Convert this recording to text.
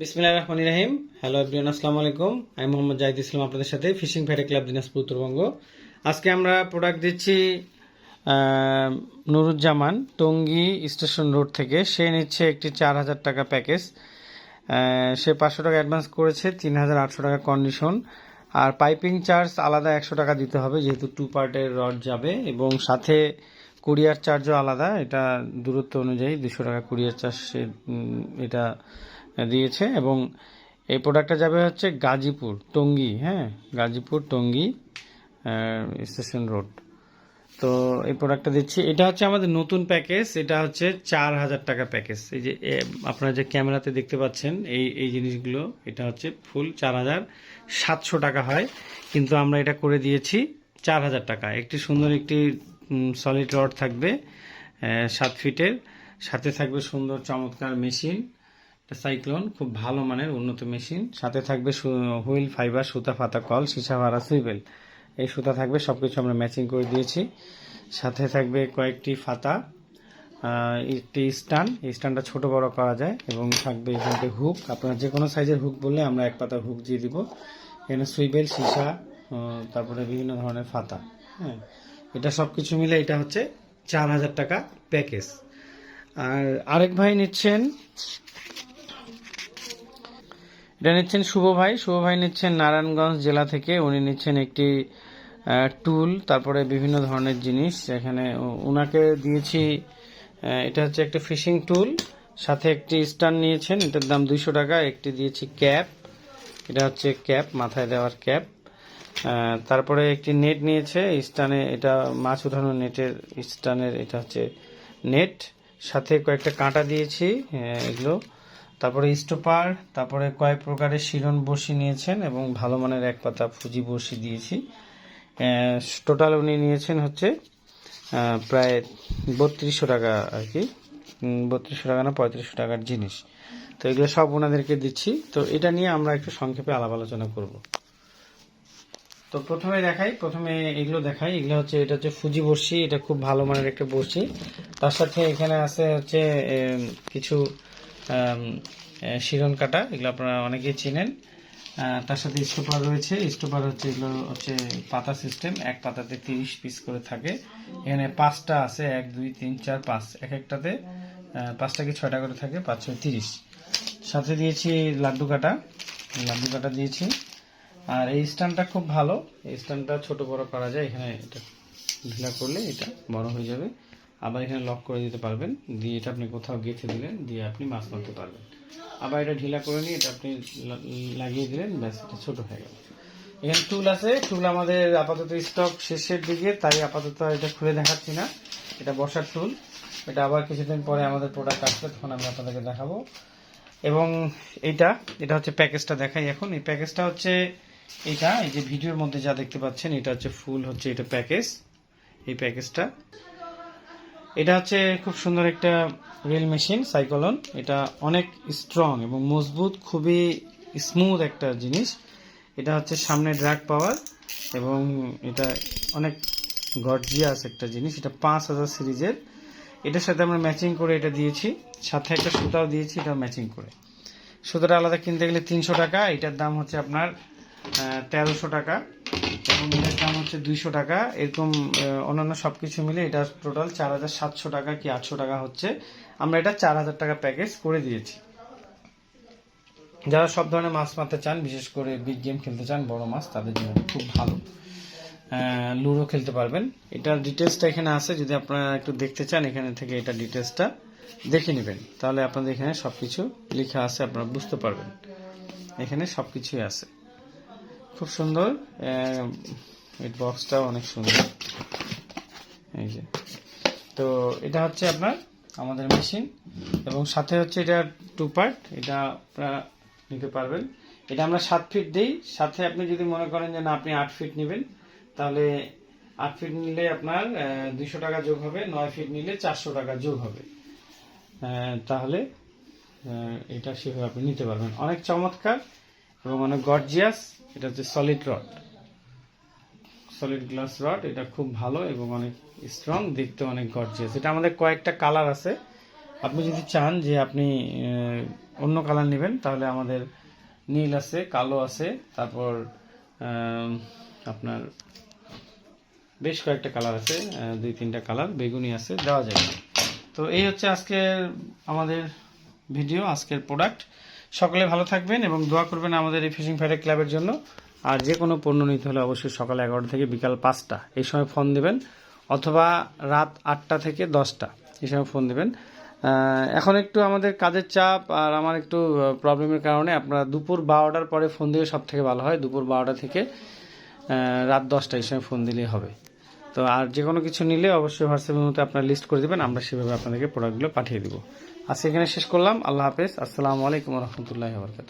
বিসমিল্লাহ রহমান রাহিম। Hello everyone আসসালামু আলাইকুম। আমি মোহাম্মদ জাহিদ ইসলাম আপনাদের সাথে ফিশিং ফেয়ারে ক্লাব দিনাজপুর উত্তরবঙ্গ। আজকে আমরা প্রোডাক্ট দিচ্ছি নুরুজ্জামান টঙ্গী স্টেশন রোড থেকে। সে নিচ্ছে একটি চার হাজার টাকা প্যাকেজ। সে পাঁচশো টাকা অ্যাডভান্স করেছে, তিন হাজার আটশো টাকা কন্ডিশন আর পাইপিং চার্জ আলাদা একশো টাকা দিতে হবে, যেহেতু টু পার্টের রড যাবে। এবং সাথে কুরিয়ার চার্জও আলাদা, এটা দূরত্ব অনুযায়ী দুশো টাকা কুরিয়ার চার্জ সে এটা দিয়েছে এবং এই প্রোডাক্টটা যাবে হচ্ছে গাজীপুর, টঙ্গী হ্যাঁ গাজীপুর, টঙ্গী স্টেশন রোড তো এই প্রোডাক্টটা দিচ্ছি। এটা হচ্ছে আমাদের নতুন প্যাকেজ এটা হচ্ছে চার হাজার টাকা প্যাকেজ এই যে আপনারা যে ক্যামেরাতে দেখতে পাচ্ছেন, এই এই জিনিসগুলো, এটা হচ্ছে ফুল চার হাজার সাতশো টাকা হয়। কিন্তু আমরা এটা করে দিয়েছি চার হাজার টাকা। একটি সুন্দর একটি সলিড রড থাকবে সাত ফিটের সাথে থাকবে সুন্দর চমৎকার মেশিন সাইক্লোন খুব ভালো মানের উন্নত মেশিন। সাথে থাকবে হুইল, ফাইবার, সুতা ফাতা কল, সীসা, ভাড়া, সুইবেল। এই সুতা থাকবে, সবকিছু আমরা ম্যাচিং করে দিয়েছি। সাথে থাকবে কয়েকটি ফাতা একটি স্টান। এই স্টানটা ছোট বড় করা যায় এবং থাকবে এখানে হুক। আপনার যে কোনো সাইজের হুক বললে আমরা এক পাতা হুক দিয়ে দিব। এখানে সুইবেল, সীসা তারপরে বিভিন্ন ধরনের ফাতা হ্যাঁ। এটা সব কিছু মিলে এটা হচ্ছে চার হাজার টাকা প্যাকেজ। আর আরেক ভাই নিচ্ছেন এটা নিচ্ছেন শুভ ভাই। শুভ ভাই নিচ্ছেন নারায়ণগঞ্জ জেলা থেকে। উনি নিচ্ছেন একটি টুল, তারপরে বিভিন্ন ধরনের জিনিস। এখানে উনাকে দিয়েছি এটা হচ্ছে একটা ফিশিং টুল। সাথে একটি স্টান নিয়েছেন, এটার দাম দুইশো টাকা। একটি দিয়েছি ক্যাপ। এটা হচ্ছে ক্যাপ, মাথায় দেওয়ার ক্যাপ। তারপরে একটি নেট নিয়েছে স্টানে এটা মাছ উঠানোর নেটের স্টানের, এটা হচ্ছে নেট। সাথে কয়েকটা কাঁটা দিয়েছি এগুলো। তারপরে স্টোপার তারপরে কয়েক প্রকারের শিরন বড়শি নিয়েছেন এবং ভালো মানের এক পাতা ফুজি বড়শি দিয়েছি। টোটাল উনি নিয়েছেন হচ্ছে প্রায় বত্রিশশো টাকা আর কি। বত্রিশশো টাকা না, পঁয়ত্রিশশো টাকার জিনিস। তো এগুলো সব ওনাদেরকে দিচ্ছি। তো এটা নিয়ে আমরা একটু সংক্ষেপে আলাপ আলোচনা করব। তো প্রথমে দেখাই, প্রথমে এগুলো দেখাই। এগুলো হচ্ছে, এটা হচ্ছে ফুজি বড়শি এটা খুব ভালো মানের একটা বড়শি তার সাথে এখানে আছে হচ্ছে কিছু শিরন কাটা, এগুলো আপনারা অনেকেই চিনেন। তার সাথে স্টোপার রয়েছে। স্টোপার হচ্ছে, এগুলো হচ্ছে পাতা সিস্টেম। এক পাতাতে তিরিশ পিস করে থাকে। এখানে পাঁচটা আছে। এক, দুই, তিন, চার, পাঁচ। এক একটাতে পাঁচটা কি ছয়টা করে থাকে। পাঁচ, ছয়, তিরিশ। সাথে দিয়েছি লাড্ডু কাটা। লাড্ডু কাটা দিয়েছি। আর এই স্ট্যান্ডটা খুব ভালো। এই স্ট্যান্ডটা ছোট বড় করা যায়। এখানে এটা ঢিলা করলে এটা বড় হয়ে যাবে। আবার এখানে লক করে দিতে পারবেন। দিয়ে এটা আপনি কোথাও গেঁথে দিলেন, দিয়ে আপনি মাছ মারতে পারবেন। আবার এটা ঢিলা করে নিয়ে এটা আপনি লাগিয়ে দিলেন, ব্যাস, এটা ছোটো হয়ে গেল। এখানে টুল আছে। টুল আমাদের আপাতত স্টক শেষের দিকে, তাই আপাতত এটা খুলে দেখাচ্ছি না। এটা বসার টুল এটা আবার কিছুদিন পরে আমাদের প্রোডাক্ট আসবে, তখন আমি আপনাদেরকে দেখাবো। এবং এইটা, এটা হচ্ছে প্যাকেজটা দেখাই এখন। এই প্যাকেজটা হচ্ছে এটা এই যে ভিডিওর মধ্যে যা দেখতে পাচ্ছেন, এটা হচ্ছে ফুল, হচ্ছে এটা প্যাকেজ। এই প্যাকেজটা। এটা হচ্ছে খুব সুন্দর একটা রেল মেশিন সাইকলন এটা অনেক স্ট্রং এবং মজবুত, খুবই স্মুথ একটা জিনিস। এটা হচ্ছে সামনে ড্রাগ পাওয়ার এবং এটা অনেক গর্জিয়াস একটা জিনিস। এটা পাঁচ হাজার সিরিজের। এটার সাথে আমরা ম্যাচিং করে এটা দিয়েছি। সাথে একটা সুতাও দিয়েছি এটা ম্যাচিং করে। সুতোটা আলাদা কিনতে গেলে তিনশো টাকা, এটার দাম হচ্ছে আপনার তেরোশো টাকা। এবং দাম হচ্ছে দুইশো টাকা। এরকম অন্যান্য সব কিছু মিলে এটা টোটাল চার হাজার সাতশো টাকা কি আটশো টাকা হচ্ছে। আমরা এটা চার হাজার টাকা প্যাকেজ করে দিয়েছি। যারা সব ধরনের মাছ মারতে চান, বিশেষ করে বিগ গেম খেলতে চান, বড় মাছ, তাদের জন্য খুব ভালো। লুডো খেলতে পারবেন। এটার ডিটেলসটা এখানে আছে, যদি আপনারা একটু দেখতে চান, এখানে থেকে এটা ডিটেলসটা দেখে নেবেন। তাহলে আপনাদের এখানে সবকিছু লেখা আছে, আপনারা বুঝতে পারবেন। এখানে সবকিছুই আছে। খুব সুন্দর। এই বক্সটাও অনেক সুন্দর। এই যে। তো এটা হচ্ছে আপনার আমাদের মেশিন এবং সাথে হচ্ছে এটা টু পার্ট এটা আপনারা নিতে পারবেন। এটা আমরা সাত ফিট দিই। সাথে আপনি যদি মনে করেন যে না, আপনি আট ফিট নেবেন, তাহলে আট ফিট নিলে আপনার দুইশো টাকা যোগ হবে, নয় ফিট নিলে চারশো টাকা যোগ হবে। তাহলে এটা সেভাবে আপনি নিতে পারবেন। অনেক চমৎকার। এবং অনেক গর্জিয়াস এটা হচ্ছে solid rod solid glass rod এটা খুব ভালো এবং অনেক স্ট্রং দেখতে অনেক গর্জিয়াস এটা আমাদের কয়েকটা কালার আছে। আপনি যদি চান যে আপনি অন্য কালার নেবেন, তাহলে আমাদের নীল আছে, কালো আছে, তারপর আপনার বেশ কয়েকটা কালার আছে দুই তিনটা কালার বেগুনি আছে, দেওয়া যাবে। তো এই হচ্ছে আজকের আমাদের ভিডিও, আজকের প্রোডাক্ট সকলে ভালো থাকবেন এবং দোয়া করবেন আমাদের এই ফিশিং ফ্যাটেক ক্লাবের জন্য। আর যে কোনো পণ্য নিতে হলে অবশ্যই সকাল এগারোটা থেকে বিকাল পাঁচটা এই সময় ফোন দেবেন, অথবা রাত আটটা থেকে দশটা এই সময় ফোন দেবেন। এখন একটু আমাদের কাজের চাপ আর আমার একটু প্রবলেমের কারণে আপনারা দুপুর বারোটার পরে ফোন দিলে সব থেকে ভালো হয়। দুপুর বারোটা থেকে রাত দশটা এই সময় ফোন দিলেই হবে। তো আর যে কোনো কিছু নিলে অবশ্যই হোয়াটসঅ্যাপের মধ্যে আপনার লিস্ট করে দেবেন, আমরা সেভাবে আপনাদেরকে প্রোডাক্টগুলো পাঠিয়ে দেবো। আজকে এখানে শেষ করলাম, আল্লাহ হাফেজ, আসসালামু আলাইকুম রহমতুল্লাহ বরকাত